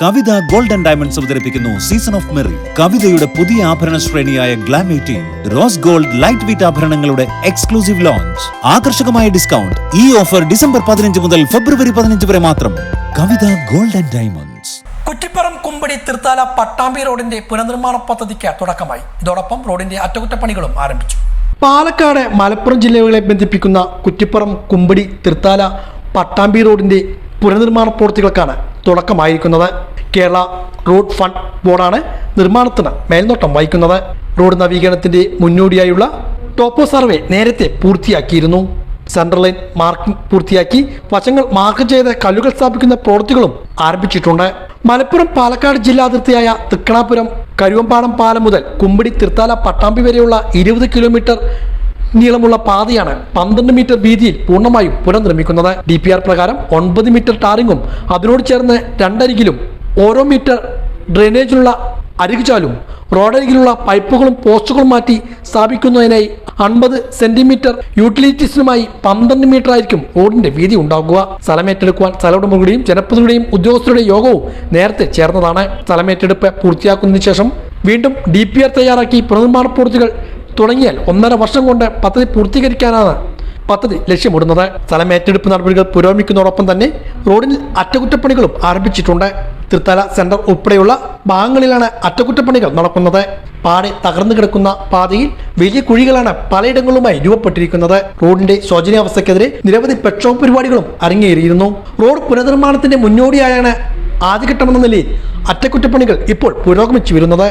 കവിത golden diamonds അവതരിപ്പിക്കുന്നു season of merry കവിതയുടെ പുതിയ ആഭരണ ശ്രേണിയായ glam eighteen rose gold light weight ആഭരണങ്ങളുടെ exclusive launch ആകർഷകമായ ഡിസ്കൗണ്ട് ഈ ഓഫർ ഡിസംബർ പതിനഞ്ച് മുതൽ ഫെബ്രുവരി പതിനഞ്ച് വരെ മാത്രം. Kavitha golden diamonds. Kuttippuram Kumbadi Thrithala Pattambi റോഡിന്റെ പുനർനിർമ്മാണ പദ്ധതിക്ക് തുടക്കമായി. ഇതോടൊപ്പം റോഡിന്റെ അറ്റകുറ്റപ്പണികളും ആരംഭിച്ചു. പാലക്കാട് മലപ്പുറം ജില്ലകളെ ബന്ധിപ്പിക്കുന്ന കുറ്റിപ്പുറം കുമ്പടി തൃത്താല പട്ടാമ്പി റോഡിന്റെ പുനർനിർമ്മാണ പ്രവൃത്തികൾക്കാണ് തുടക്കമായിരിക്കുന്നത്. കേരള റോഡ് ഫണ്ട് ബോർഡാണ് നിർമ്മാണത്തിന് മേൽനോട്ടം വഹിക്കുന്നത്. റോഡ് നവീകരണത്തിന്റെ മുന്നോടിയായുള്ള ടോപ്പോ സർവേ നേരത്തെ പൂർത്തിയാക്കിയിരുന്നു. സെൻട്രൽ ലൈൻ മാർക്കിംഗ് പൂർത്തിയാക്കി വശങ്ങൾ മാർക്ക് ചെയ്ത് കല്ലുകൾ സ്ഥാപിക്കുന്ന പ്രവൃത്തികളും ആരംഭിച്ചിട്ടുണ്ട്. മലപ്പുറം പാലക്കാട് ജില്ലാ അതിർത്തിയായ തൃക്കണാപുരം കരുവമ്പാടം പാലം മുതൽ കുമ്പടി തിർത്താല പട്ടാമ്പി വരെയുള്ള ഇരുപത് കിലോമീറ്റർ നീളമുള്ള പാതയാണ് പന്ത്രണ്ട് മീറ്റർ വീതിയിൽ പൂർണമായും പുനർനിർമ്മിക്കുന്നത്. ഡി പി ആർ പ്രകാരം ഒൻപത് മീറ്റർ ടാറിങ്ങും അതിനോട് ചേർന്ന് രണ്ടരികിലും ഓരോ മീറ്റർ ഡ്രെയിനേജിലുള്ള അരികുചാലും റോഡരികിലുള്ള പൈപ്പുകളും പോസ്റ്റുകളും മാറ്റി സ്ഥാപിക്കുന്നതിനായി അൻപത് സെന്റിമീറ്റർ യൂട്ടിലിറ്റീസിനുമായി പന്ത്രണ്ട് മീറ്റർ ആയിരിക്കും റോഡിന്റെ വീതി ഉണ്ടാകുക. സ്ഥലമേറ്റെടുക്കുവാൻ സ്ഥലമുടമകളുടെയും ജനപ്രതിനിധിയുടെയും ഉദ്യോഗസ്ഥരുടെയും യോഗവും നേരത്തെ ചേർന്നതാണ്. സ്ഥലമേറ്റെടുപ്പ് പൂർത്തിയാക്കുന്നതിന് ശേഷം വീണ്ടും ഡി പി ആർ തയ്യാറാക്കി പുനർനിർമ്മാണ പ്രവൃത്തികൾ തുടങ്ങിയാൽ ഒന്നര വർഷം കൊണ്ട് പദ്ധതി പൂർത്തീകരിക്കാനാണ് പദ്ധതി ലക്ഷ്യമിടുന്നത്. സ്ഥലം ഏറ്റെടുപ്പ് നടപടികൾ പുരോഗമിക്കുന്നതോടൊപ്പം തന്നെ റോഡിൽ അറ്റകുറ്റപ്പണികളും ആരംഭിച്ചിട്ടുണ്ട്. തൃത്തല സെന്റർ ഉൾപ്പെടെയുള്ള ഭാഗങ്ങളിലാണ് അറ്റകുറ്റപ്പണികൾ നടക്കുന്നത്. പാടെ തകർന്നു കിടക്കുന്ന പാതയിൽ വലിയ കുഴികളാണ് പലയിടങ്ങളുമായി രൂപപ്പെട്ടിരിക്കുന്നത്. റോഡിന്റെ ശോചനീയാവസ്ഥയ്ക്കെതിരെ നിരവധി പ്രക്ഷോഭ പരിപാടികളും അരങ്ങേറിയിരുന്നു. റോഡ് പുനർനിർമ്മാണത്തിന്റെ മുന്നോടിയായാണ് ആദ്യഘട്ടമെന്ന നിലയിൽ അറ്റകുറ്റപ്പണികൾ ഇപ്പോൾ പുരോഗമിച്ചു വരുന്നത്.